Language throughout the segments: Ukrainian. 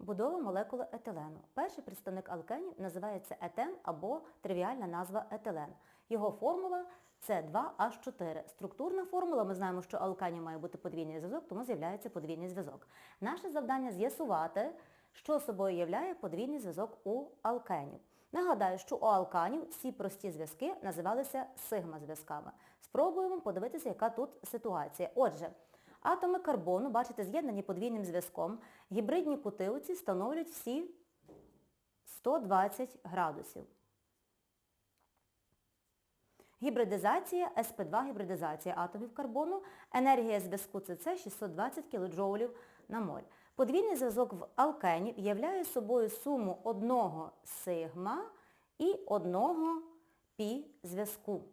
Будова молекули етилену. Перший представник алкенів називається етен або тривіальна назва етилен. Його формула це 2H4. Структурна формула, ми знаємо, що алканів має бути подвійний зв'язок, тому з'являється подвійний зв'язок. Наше завдання з'ясувати, що собою являє подвійний зв'язок у алкенів. Нагадаю, що у алканів всі прості зв'язки називалися сигма-зв'язками. Спробуємо подивитися, яка тут ситуація. Отже, атоми карбону, бачите, з'єднані подвійним зв'язком, гібридні кути оці становлять всі 120 градусів. Гібридизація, СП2 гібридизація атомів карбону, енергія зв'язку ЦЦ 620 кДж на моль. Подвійний зв'язок в алкенів являє собою суму одного сигма і одного пі зв'язку.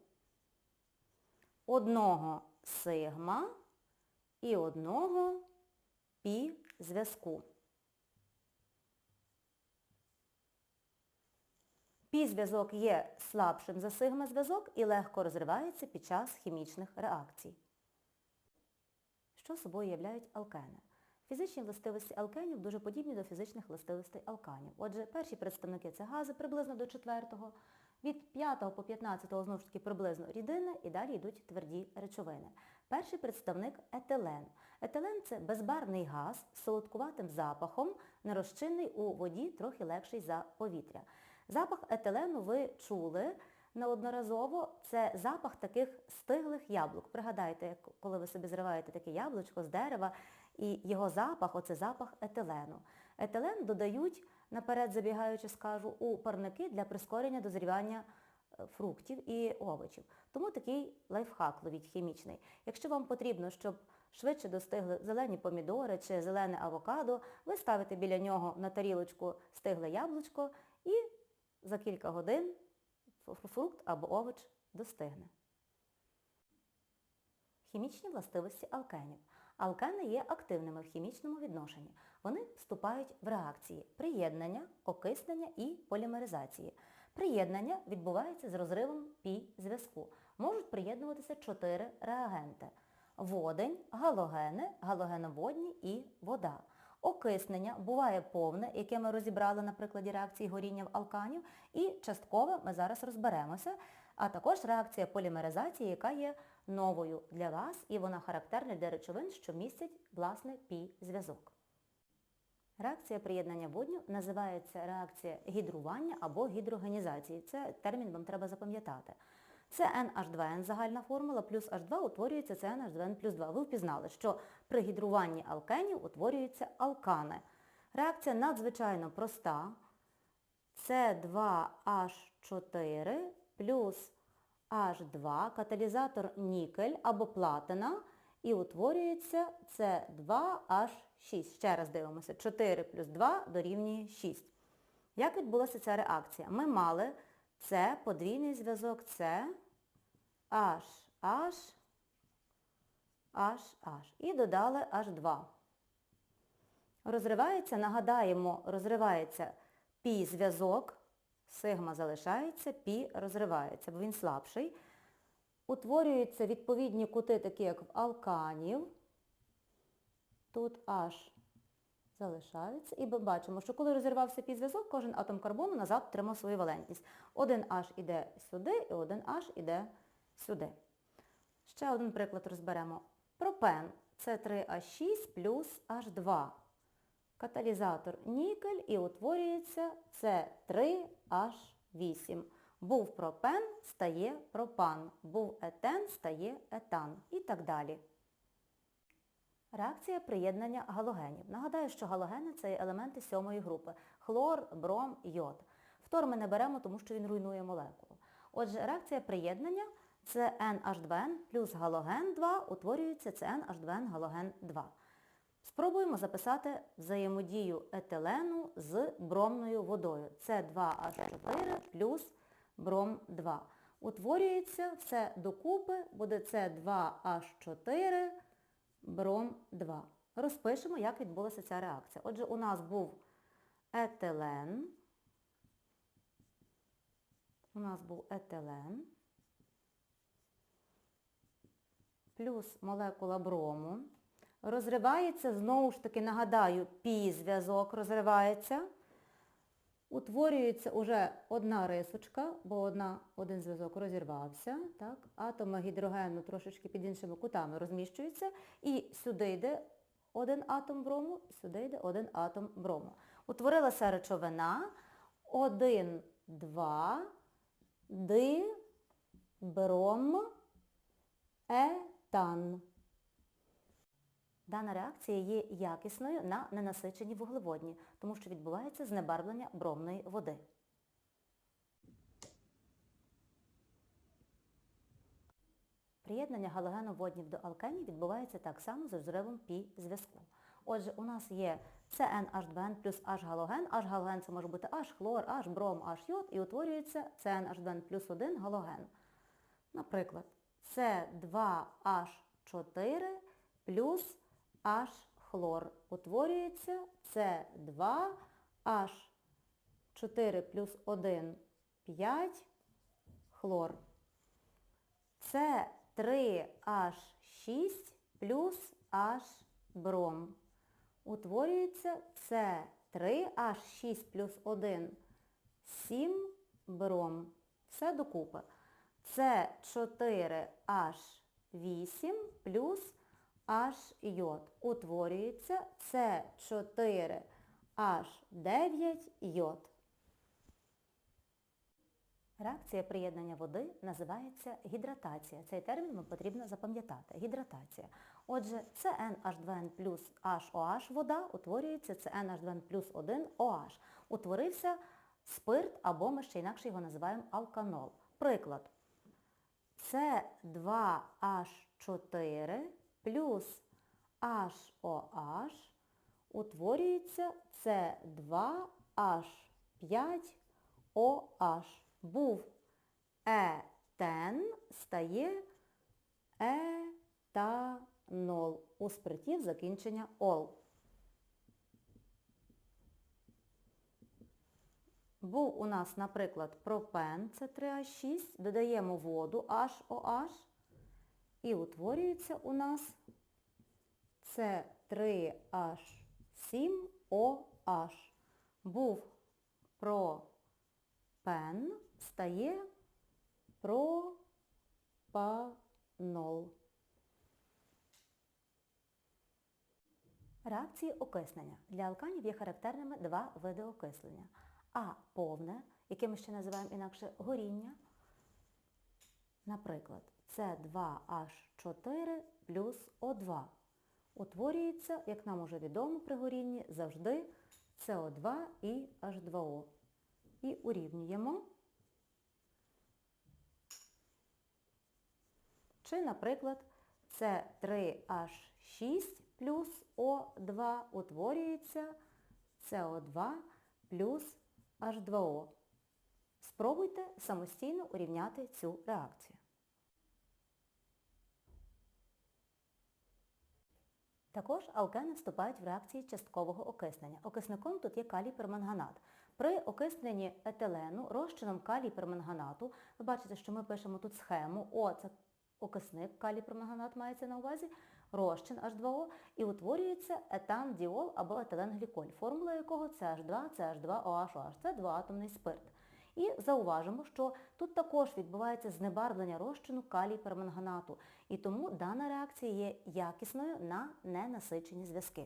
Одного сигма і одного пі зв'язку. Пі-зв'язок є слабшим за сигма-зв'язок і легко розривається під час хімічних реакцій. Що собою являють алкени? Фізичні властивості алкенів дуже подібні до фізичних властивостей алканів. Отже, перші представники це гази приблизно до 4-го, від 5 по 15 знову ж таки приблизно рідини і далі йдуть тверді речовини. Перший представник етилен. Етилен це безбарвний газ з солодкуватим запахом, нерозчинний у воді, трохи легший за повітря. Запах етилену ви чули неодноразово. Це запах таких стиглих яблук. Пригадайте, коли ви собі зриваєте таке яблучко з дерева, і його запах, оце запах етилену. Етилен додають, наперед забігаючи, скажу, у парники для прискорення дозрівання е, фруктів і овочів. Тому такий лайфхак ловіть хімічний. Якщо вам потрібно, щоб швидше достигли зелені помідори чи зелене авокадо, ви ставите біля нього на тарілочку стигле яблучко і за кілька годин фрукт або овоч достигне. Хімічні властивості алкенів. Алкени є активними в хімічному відношенні. Вони вступають в реакції приєднання, окиснення і полімеризації. Приєднання відбувається з розривом пі-зв'язку. Можуть приєднуватися чотири реагенти. Водень, галогени, галогеноводні і вода. Окиснення буває повне, яке ми розібрали на прикладі реакції горіння в алканів, і часткове ми зараз розберемося, а також реакція полімеризації, яка є новою для вас, і вона характерна для речовин, що містять, власне, пі-зв'язок. Реакція приєднання водню називається реакція гідрування або гідрогенізації. Це термін вам треба запам'ятати. Це NH2N загальна формула, плюс H2 утворюється CnH2N плюс 2. Ви впізнали, що при гідруванні алкенів утворюються алкани. Реакція надзвичайно проста. С2H4 плюс H2, каталізатор нікель або платина, і утворюється С2H6. Ще раз дивимося. 4 плюс 2 дорівнює 6. Як відбулася ця реакція? Ми мали це подвійний зв'язок С, H, H, H, H. І додали H2. Розривається, нагадаємо, розривається пі-зв'язок, сигма залишається, пі розривається, бо він слабший. Утворюються відповідні кути, такі як в алканів. Тут H залишаються. І ми бачимо, що коли розірвався пізв'язок, кожен атом карбону назад тримав свою валентність. Один H іде сюди і один H іде сюди. Ще один приклад розберемо. Пропен це 3H6 плюс H2. Каталізатор нікель і утворюється це 3H8. Був пропен, стає пропан. Був етен, стає етан. І так далі. Реакція приєднання галогенів. Нагадаю, що галогени це елементи сьомої групи. Хлор, бром, йод. Фтор ми не беремо, тому що він руйнує молекулу. Отже, реакція приєднання це NH2N плюс галоген 2 утворюється CnH2N галоген 2. Спробуємо записати взаємодію етилену з бромною водою. Це 2H4 плюс бром 2. Утворюється все докупи, буде С2H4 бром 2. Розпишемо, як відбулася ця реакція. Отже, у нас був етилен. У нас був етилен. Плюс молекула брому. Розривається, знову ж таки, нагадаю, пі-зв'язок розривається. Утворюється уже одна рисочка, бо одна, один зв'язок розірвався. Так? Атоми гідрогену трошечки під іншими кутами розміщуються. І сюди йде один атом брому, сюди йде один атом брому. Утворилася речовина 1, 2, ди, бром, етан. Дана реакція є якісною на ненасичені вуглеводні, тому що відбувається знебарвлення бромної води. Приєднання галогеноводнів до алкенів відбувається так само за взривом пі-зв'язку. Отже, у нас є CnH2n плюс H-галоген. H-галоген це може бути H, хлор, H, бром, H, йод і утворюється CnH2n плюс 1 галоген. Наприклад, С2H4 плюс H хлор. Утворюється С2H4 плюс 1 5 хлор. С3H6 плюс H бром. Утворюється С3H6 плюс 1 7 бром. Все докупи. С4H8 плюс H. Утворюється С4H9 йод. Реакція приєднання води називається гідратація. Цей термін вам потрібно запам'ятати. Гідратація. Отже, CnH2n плюс HOH вода утворюється CnH2n плюс 1 OH. Утворився спирт або ми ще інакше його називаємо алканол. Приклад. С2H4 плюс HOH утворюється С2H5OH. Був етен, стає етанол. У спиртів закінчення ол. Був у нас, наприклад, пропен, це 3H6, додаємо воду HOH і утворюється у нас це 3H7OH. Був пропен, стає пропанол. Реакції окиснення. Для алканів є характерними два види окислення. А повне, яке ми ще називаємо інакше горіння. Наприклад, С2H4 плюс О2. Утворюється, як нам уже відомо при горінні, завжди СО2 і H2O. І урівнюємо. Чи, наприклад, С3H6 плюс О2 утворюється СО2 плюс H2O. Спробуйте самостійно урівняти цю реакцію. Також алкени вступають в реакції часткового окиснення. Окисником тут є калій перманганат. При окисненні етилену розчином калій перманганату, ви бачите, що ми пишемо тут схему, О це окисник, калій перманганат мається на увазі, розчин H2O і утворюється етан-діол або етиленгліколь, формула якого CH2, CH2OH. Це двоатомний спирт. І зауважимо, що тут також відбувається знебарвлення розчину калій перманганату, і тому дана реакція є якісною на ненасичені зв'язки.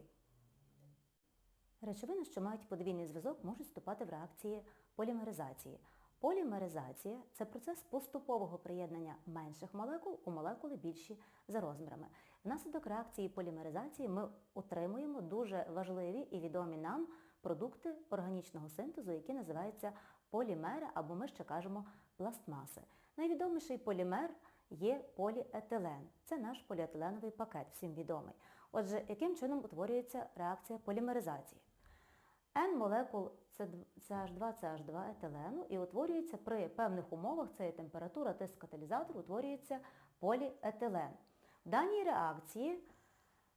Речовини, що мають подвійний зв'язок, можуть вступати в реакції полімеризації. Полімеризація – це процес поступового приєднання менших молекул у молекули більші за розмірами. Внаслідок реакції полімеризації ми отримуємо дуже важливі і відомі нам продукти органічного синтезу, які називаються полімери, або ми ще кажемо пластмаси. Найвідоміший полімер є поліетилен. Це наш поліетиленовий пакет, всім відомий. Отже, яким чином утворюється реакція полімеризації? N молекул CH2, CH2 етилену і утворюється при певних умовах, це є температура, тиск каталізатор, утворюється поліетилен. В даній реакції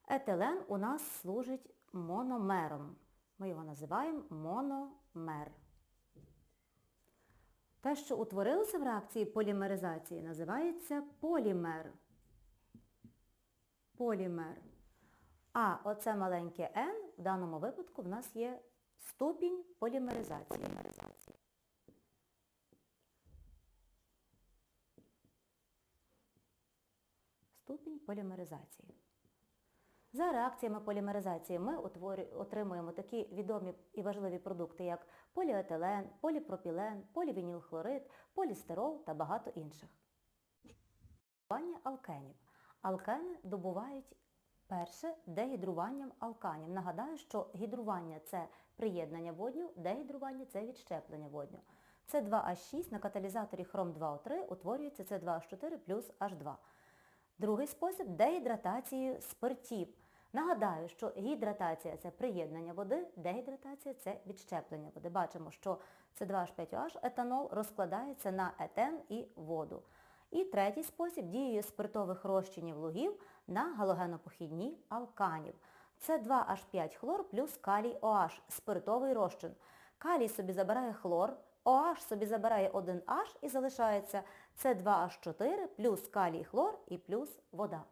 етилен у нас служить мономером. Ми його називаємо мономер. Те, що утворилося в реакції полімеризації, називається полімер. Полімер. А оце маленьке n, в даному випадку в нас є ступінь полімеризації. Ступінь полімеризації. За реакціями полімеризації ми отримуємо такі відомі і важливі продукти, як поліетилен, поліпропілен, полівінілхлорид, полістирол та багато інших. Алкенів. Алкени добувають перше дегідруванням алканів. Нагадаю, що гідрування це приєднання водню, дегідрування це відщеплення водню. С2H6 на каталізаторі хром 2О3 утворюється С2H4 плюс H2. Другий спосіб дегідратації спиртів. Нагадаю, що гідратація це приєднання води, дегідратація це відщеплення води. Бачимо, що С2H5OH етанол розкладається на етен і воду. І третій спосіб дією спиртових розчинів лугів на галогенопохідні алканів. Це 2H5 хлор плюс калій OH, спиртовий розчин. Калій собі забирає хлор, OH собі забирає 1H і залишається С2H4 плюс калій хлор і плюс вода.